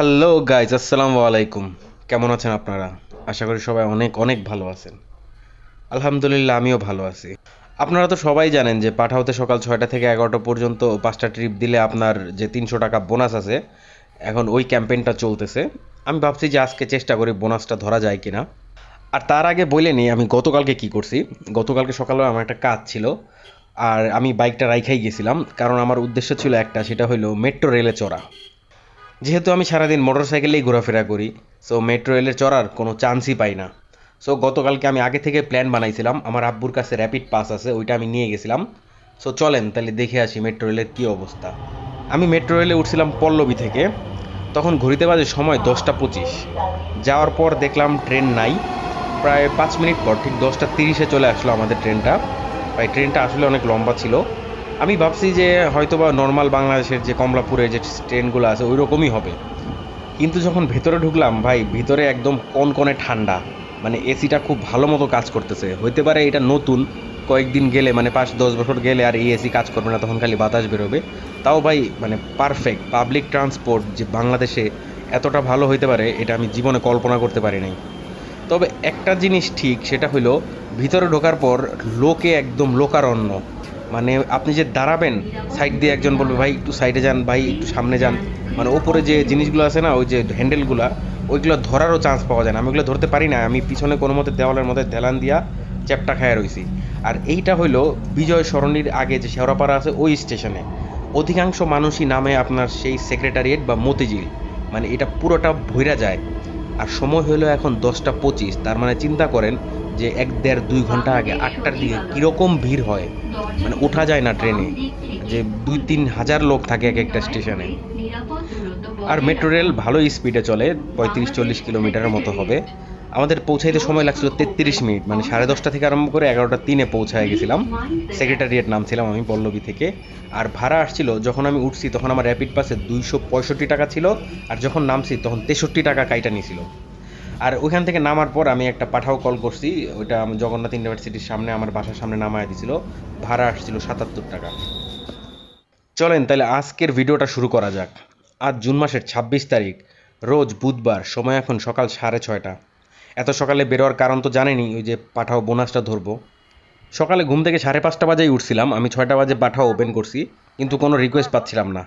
Hello guys আসসালামু আলাইকুম। কেমন আছেন আপনারা? আশা করি সবাই অনেক অনেক ভালো আছেন। আলহামদুলিল্লাহ, আমিও ভালো আছি। আপনারা তো সবাই জানেন যে পাঠাওতে সকাল ছয়টা থেকে এগারোটা পর্যন্ত পাঁচটা ট্রিপ দিলে আপনার যে তিনশো টাকা বোনাস আছে, এখন ওই ক্যাম্পেইনটা চলতেছে। আমি ভাবছি যে আজকে চেষ্টা করি বোনাসটা ধরা যায় কিনা। আর তার আগে বলে নিই, আমি গতকালকে কি করছি? গতকালকে সকালে আমার একটা কাজ ছিল, আর আমি বাইকটা রাইখাই গেছিলাম। কারণ আমার উদ্দেশ্য ছিল একটা, সেটা হলো মেট্রো রেলে চড়া। যেহেতু আমি সারাদিন মোটর সাইকেলেই ঘোরাফেরা করি সো মেট্রো রেলে চড়ার কোনো চান্সই পাই না। সো গতকালকে আমি আগে থেকে প্ল্যান বানাইছিলাম, আমার আব্বুর কাছে র্যাপিড পাস আছে, ওইটা আমি নিয়ে গেছিলাম। সো চলেন তাহলে দেখে আসি মেট্রো রেলের কী অবস্থা। আমি মেট্রো রেলে উঠছিলাম পল্লবী থেকে, তখন ঘড়িতে বাজে সময় দশটা পঁচিশ। যাওয়ার পর দেখলাম ট্রেন নাই, প্রায় পাঁচ মিনিট পর ঠিক দশটা তিরিশে চলে আসলো আমাদের ট্রেনটা ভাই ট্রেনটা আসলে অনেক লম্বা ছিল। আমি ভাবছি যে হয়তোবা নর্মাল বাংলাদেশের যে কমলাপুরের যে ট্রেনগুলো আছে ওই রকমই হবে। কিন্তু যখন ভেতরে ঢুকলাম, ভাই, ভিতরে একদম কনকনে ঠান্ডা। মানে এসিটা খুব ভালো মতো কাজ করতেছে। হইতে পারে এটা নতুন, কয়েকদিন গেলে মানে পাঁচ, দশ বছর গেলে আর এই এসি কাজ করবে না, তখন খালি বাতাস বেরোবে। তাও ভাই মানে পারফেক্ট পাবলিক ট্রান্সপোর্ট যে বাংলাদেশে এতটা ভালো হইতে পারে, এটা আমি জীবনে কল্পনা করতে পারি নাই। তবে একটা জিনিস ঠিক, সেটা হলো ভিতরে ঢোকার পর লোকে একদম লোকারণ্য। মানে আপনি যে দাঁড়াবেন সাইড দিয়ে একজন বলবে, ভাই, একটু সাইডে যান, ভাই, একটু সামনে যান। মানে ওপরে যে জিনিসগুলো আছে না, ওই যে হ্যান্ডেলগুলো ওইগুলো ধরারও চান্স পাওয়া যায় না। আমি ওগুলো ধরতে পারি না। আমি পিছনে কোনো মতে দেওয়ালের মধ্যে ধ্যালান দিয়া চ্যাপটা খায়া রয়েছি আর এইটা হইল বিজয় সরণির আগে যে শেওড়াপাড়া আছে, ওই স্টেশনে। অধিকাংশ মানুষই নামে আপনার সেই সেক্রেটারিয়েট বা মতিঝিল। মানে এটা পুরোটা ভইরা যায়। আর সময় হলো এখন দশটা পঁচিশ। তার মানে চিন্তা করেন যে এক দেড় দুই ঘণ্টা আগে আটটার দিকে কীরকম ভিড় হয়? মানে ওঠা যায় না ট্রেনে। যে দুই তিন হাজার লোক থাকে এক একটা স্টেশনে। আর মেট্রো রেল ভালোই স্পিডে চলে, পঁয়ত্রিশ চল্লিশ কিলোমিটারের মতো হবে। আমাদের পৌঁছাইতে সময় লাগছিল তেত্রিশ মিনিট মানে সাড়ে দশটা থেকে আরম্ভ করে এগারোটা তিনে পৌঁছায় গেছিলাম। সেক্রেটারিয়েট নামছিলাম আমি পল্লবী থেকে। আর ভাড়া আসছিল, যখন আমি উঠছি তখন আমার র্যাপিড পাসে দুইশো পঁয়ষট্টি টাকা ছিল, আর যখন নামছি তখন তেষট্টি টাকা কাইটা নিয়েছিল আর ওইখান থেকে নামার পর আমি একটা পাঠাও কল করছি, ওইটা জগন্নাথ ইউনিভার্সিটির সামনে আমার বাসার সামনে নামায় দিছিল, ভাড়া আসছিল সাতাত্তর টাকা। চলেন তাহলে আজকের ভিডিওটা শুরু করা যাক। আজ জুন মাসের ছাব্বিশ তারিখ, রোজ বুধবার, সময় এখন সকাল সাড়ে ছয়টা। এত সকালে বেরোয়ার কারণ তো জানেনি ওই যে পাঠাও বোনাসটা ধরবো। সকালে ঘুম থেকে সাড়ে পাঁচটা বাজেই উঠছিলাম, আমি ছয়টা বাজে পাঠাও ওপেন করছি, কিন্তু কোনো রিকোয়েস্ট পাচ্ছিলাম না।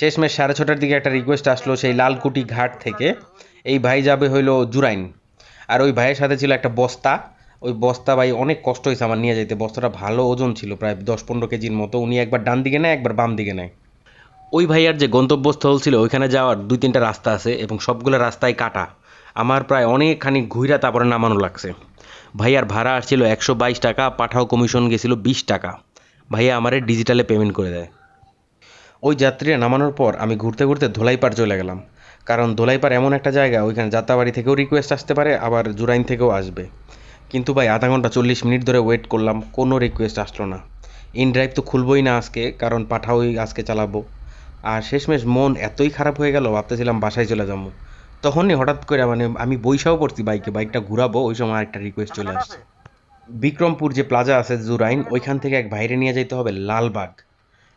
শেষমেশ সাড়ে ছটার দিকে একটা রিকোয়েস্ট আসলো সেই লালকুটি ঘাট থেকে। এই ভাই যাবে হইল জুরাইন। আর ওই ভাইয়ের সাথে ছিল একটা বস্তা। ওই বস্তা ভাই অনেক কষ্ট হয়েছে আমার নিয়ে যেতে বস্তাটা ভালো ওজন ছিল, প্রায় দশ পনেরো কেজির মতো। উনি একবার ডান দিকে নেয়, একবার বাম দিকে নেয়। ওই ভাইয়ার যে গন্তব্যস্থল ছিল, ওইখানে যাওয়ার দুই তিনটা রাস্তা আছে এবং সবগুলো রাস্তায় কাটা। আমার প্রায় অনেকখানি ঘুইরা তারপরে নামানো লাগছে। ভাইয়ার ভাড়া আসছিল একশো বাইশ টাকা, পাঠাও কমিশন গেছিল বিশ টাকা। ভাইয়া আমারে ডিজিটালে পেমেন্ট করে দেয়। ওই যাত্রীরা নামানোর পর আমি ঘুরতে ঘুরতে ধোলাইপাড় চলে গেলাম। কারণ ধোলাইপাড় এমন একটা জায়গা, ওইখানে যাত্রাবাড়ি থেকেও রিকোয়েস্ট আসতে পারে, আবার জুরাইন থেকেও আসবে। কিন্তু ভাই, আধা ঘণ্টা চল্লিশ মিনিট ধরে ওয়েট করলাম, কোনো রিকোয়েস্ট আসলো না। ইন ড্রাইভ তো খুলবই না আজকে, কারণ পাঠাওই আজকে চালাবো। আর শেষমেশ মন এতই খারাপ হয়ে গেল, ভাবতেছিলাম বাসায় চলে যাব। তখনই হঠাৎ করে মানে আমি বৈশাও পড়ছি বাইকে, বাইকটা ঘুরাবো, ওই সময় একটা রিকোয়েস্ট চলে আসছে। বিক্রমপুর যে প্লাজা আছে জুরাইন, ওইখান থেকে এক বাইরে নিয়ে যেতে হবে, লালবাগ।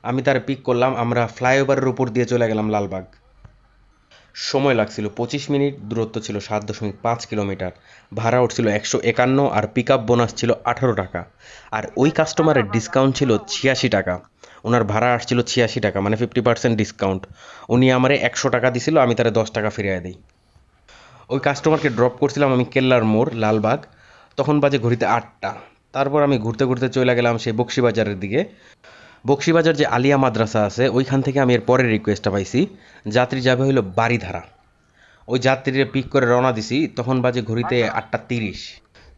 আমি তার পিক করলাম, আমরা ফ্লাইওভারের উপর দিয়ে চলে গেলাম লালবাগ। সময় লাগছিল পঁচিশ মিনিট, দূরত্ব ছিল সাত দশমিক পাঁচ কিলোমিটার। ভাড়া উঠছিল একশো একান্ন আর পিক আপ বোনাস ছিল আঠারো টাকা। আর ওই কাস্টমারের ডিসকাউন্ট ছিল ছিয়াশি টাকা। ওনার ভাড়া আসছিল ছিয়াশি টাকা মানে ফিফটি পার্সেন্ট ডিসকাউন্ট উনি আমারে একশো টাকা দিছিল, আমি তারে দশ টাকা ফিরিয়ে দিই। ওই কাস্টমারকে ড্রপ করছিলাম আমি কেল্লার মোড়, লালবাগ। তখন বাজে ঘড়িতে আটটা। তারপর আমি ঘুরতে ঘুরতে চলে গেলাম সেই বক্সিবাজারের দিকে। বক্সিবাজার যে আলিয়া মাদ্রাসা আছে ওইখান থেকে আমি এর পরের রিকোয়েস্টটা পাইছি। যাত্রী যাবে হইল বাড়িধারা ওই যাত্রীরা পিক করে রওনা দিছি তখন বাজে ঘড়িতে আটটা তিরিশ।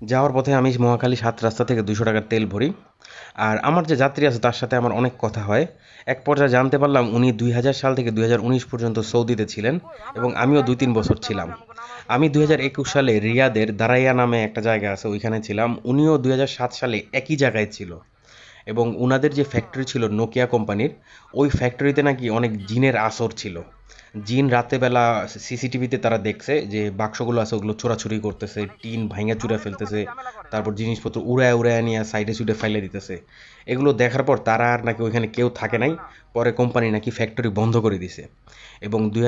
যাওয়ার পথে আমি মহাখালী সাত রাস্তা থেকে দুশো টাকার তেল ভরি। আর আমার যে যাত্রী আছে তার সাথে আমার অনেক কথা হয়। এক পর্যায়ে জানতে পারলাম উনি দুই হাজার সাল থেকে দুই হাজার উনিশ পর্যন্ত সৌদিতে ছিলেন এবং আমিও দুই তিন বছর ছিলাম। আমি দুই হাজার একুশ সালে রিয়াদের দারাইয়া নামে একটা জায়গা আছে ওইখানে ছিলাম। উনিও দুই হাজার সাত সালে একই জায়গায় ছিল। এবং ওনাদের যে ফ্যাক্টরি ছিল নোকিয়া কোম্পানির ওই ফ্যাক্টরিতে নাকি অনেক জিনের আসর ছিল। জিন রাতেবেলা সিসিটিভিতে তারা দেখছে যে বাক্সগুলো আছে, ওগুলো চোরাচুরি করতেছে, টিন ভাঙা চুরা ফেলতেছে, তারপর জিনিসপত্র উড়ায় উড়ায় নিয়ে সাইডে সুইডে ফেলে দিতেছে। এগুলো দেখার পর তারা আর নাকি ওইখানে কেউ থাকে নাই, পরে কোম্পানি নাকি ফ্যাক্টরি বন্ধ করে দিছে। এবং দুই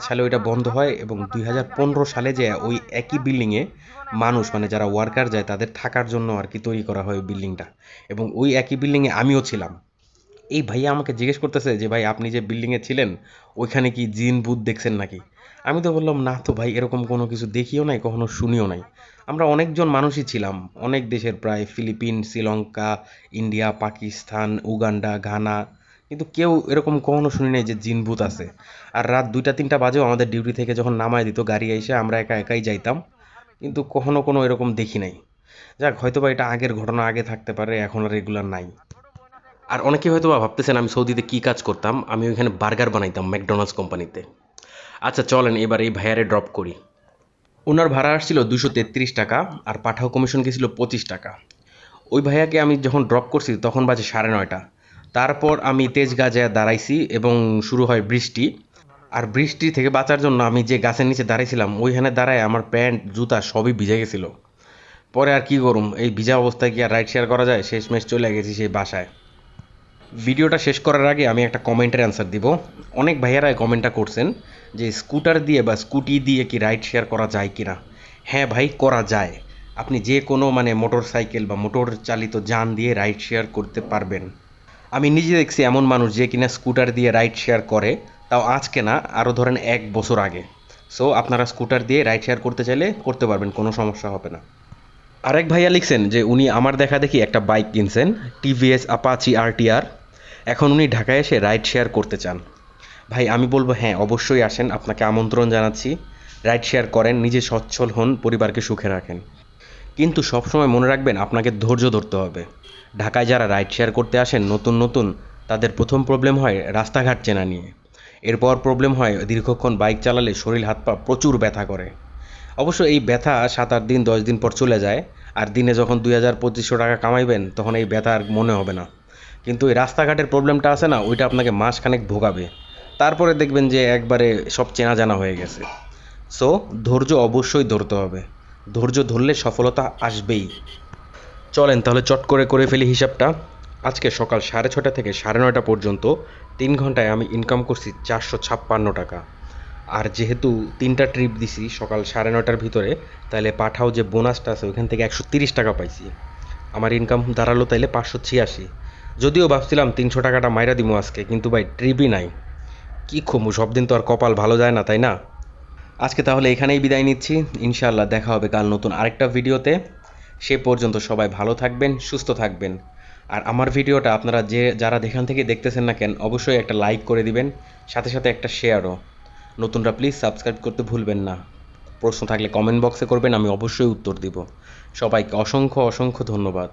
সালে ওইটা বন্ধ হয় এবং দুই পনেরো সালে যে ওই একই বিল্ডিংয়ে মানুষ মানে যারা ওয়ার্কার যায়, তাদের থাকার জন্য আর কি তৈরি করা হয় ওই বিল্ডিংটা এবং ওই একই বিল্ডিংয়ে আমিও ছিলাম। এই ভাইয়া আমাকে জিজ্ঞেস করতেছে যে, ভাই, আপনি যে বিল্ডিংয়ে ছিলেন, ওইখানে কি জিন ভূত দেখছেন নাকি? আমি তো বললাম, না তো ভাই, এরকম কোনো কিছু দেখিও নাই, কখনো শুনিও নাই। আমরা অনেকজন মানুষই ছিলাম, অনেক দেশের প্রায় Philippine, Sri Lanka, India, Pakistan, Uganda, Ghana, কিন্তু কেউ এরকম কখনো শুনি নাই যে জিন ভূত আছে। আর রাত দুইটা, তিনটা বাজেও আমাদের ডিউটি থেকে যখন নামায় দিত, গাড়ি এসে আমরা একা একাই যাইতাম, কিন্তু কখনো কোনো এরকম দেখি নাই। যাক হয়তো বা এটা আগের ঘটনা আগে থাকতে পারে, এখন আর রেগুলার নাই। আর অনেকে হয়তো ভাবতেছেন, আমি সৌদিতে কী কাজ করতাম? আমি ওইখানে বার্গার বানাইতাম ম্যাকডোনাল্ডস কোম্পানিতে। আচ্ছা চলেন, এবার এই ভাইয়ারে ড্রপ করি। ওনার ভাড়া আসছিল দুশো তেত্রিশ টাকা আর পাঠাও কমিশন গেছিল পঁচিশ টাকা। ওই ভাইয়াকে আমি যখন ড্রপ করছি তখন বাজে সাড়ে নয়টা। তারপর আমি তেজগাঁজায় দাঁড়াইছি এবং শুরু হয় বৃষ্টি। আর বৃষ্টি থেকে বাঁচার জন্য আমি যে গাছের নিচে দাঁড়াইছিলাম, ওইখানে দাঁড়ায় আমার প্যান্ট, জুতা সবই ভিজে গেছিল। পরে আর কি করুম? এই ভিজা অবস্থায় কি আর রাইড শেয়ার করা যায়? শেষ শেষমেশ চলে গেছি সেই বাসায়। ভিডিওটা শেষ করার আগে আমি একটা কমেন্টের অ্যান্সার দিব। অনেক ভাইয়ারা কমেন্টটা করছেন যে, স্কুটার দিয়ে বা স্কুটি দিয়ে কি রাইড শেয়ার করা যায় কি না হ্যাঁ ভাই, করা যায়। আপনি যে কোনো মানে মোটর সাইকেল বা মোটর চালিত যান দিয়ে রাইড শেয়ার করতে পারবেন। আমি নিজে দেখছি এমন মানুষ যে কিনা স্কুটার দিয়ে রাইড শেয়ার করে, তাও আজকে না আরও ধরেন এক বছর আগে। সো আপনারা স্কুটার দিয়ে রাইড শেয়ার করতে চাইলে করতে পারবেন, কোনো সমস্যা হবে না। আরেক ভাইয়া লিখছেন যে, উনি আমার দেখা দেখি একটা বাইক কিনছেন টিভিএস আপাচি আরটিআর এখন উনি ঢাকায় এসে রাইড শেয়ার করতে চান। ভাই, আমি বলব হ্যাঁ অবশ্যই আসেন, আপনাকে আমন্ত্রণ জানাচ্ছি। রাইড শেয়ার করেন, নিজে সচ্ছল হন, পরিবারকে সুখে রাখেন। কিন্তু সবসময় মনে রাখবেন, আপনাকে ধৈর্য ধরতে হবে। ঢাকায় যারা রাইড শেয়ার করতে আসেন, নতুন নতুন, তাদের প্রথম প্রবলেম হয় রাস্তাঘাট চেনা নিয়ে। এরপর প্রবলেম হয় দীর্ঘক্ষণ বাইক চালালে শরীর, হাত পা প্রচুর ব্যথা করে। অবশ্য এই ব্যথা সাত আট দিন, দশ দিন পর চলে যায়। আর দিনে যখন দুই হাজার পঁচিশশো টাকা কামাইবেন, তখন এই ব্যথা আর মনে হবে না। কিন্তু এই রাস্তাঘাটের প্রবলেমটা আছে না, ওইটা আপনাকে মাসখানেক ভোগাবে। তারপরে দেখবেন যে একবারে সব চেনা জানা হয়ে গেছে। সো ধৈর্য অবশ্যই ধরতে হবে। ধৈর্য ধরলে সফলতা আসবেই। চলেন তাহলে চট করে করে ফেলি হিসাবটা। আজকে সকাল সাড়ে ছটা থেকে সাড়ে নয়টা পর্যন্ত তিন ঘন্টায় আমি ইনকাম করছি চারশো ছাপ্পান্ন টাকা। আর যেহেতু তিনটা ট্রিপ দিছি সকাল সাড়ে নয়টার ভিতরে, তাহলে পাঠাও যে বোনাসটা আছে, ওইখান থেকে একশো তিরিশ টাকা পাইছি। আমার ইনকাম দাঁড়াল তাইলে পাঁচশো ছিয়াশি। যদিও ভাবছিলাম তিনশো টাকাটা মাইরা দিমু আজকে, কিন্তু ভাই ট্রিপই নাই। কী খমু সব দিন তো আর কপাল ভালো যায় না, তাই না? আজকে তাহলে এখানেই বিদায় নিচ্ছি। ইনশাআল্লাহ দেখা হবে কাল নতুন আরেকটা ভিডিওতে। সে পর্যন্ত সবাই ভালো থাকবেন, সুস্থ থাকবেন। আর আমার ভিডিওটা আপনারা যে, যারা যেখান থেকে দেখতেছেন না কেন, অবশ্যই একটা লাইক করে দিবেন, সাথে সাথে একটা শেয়ারও নতুনরা প্লিজ সাবস্ক্রাইব করতে ভুলবেন না। প্রশ্ন থাকলে কমেন্ট বক্সে করবেন, আমি অবশ্যই উত্তর দিব। সবাইকে অসংখ্য অসংখ্য ধন্যবাদ।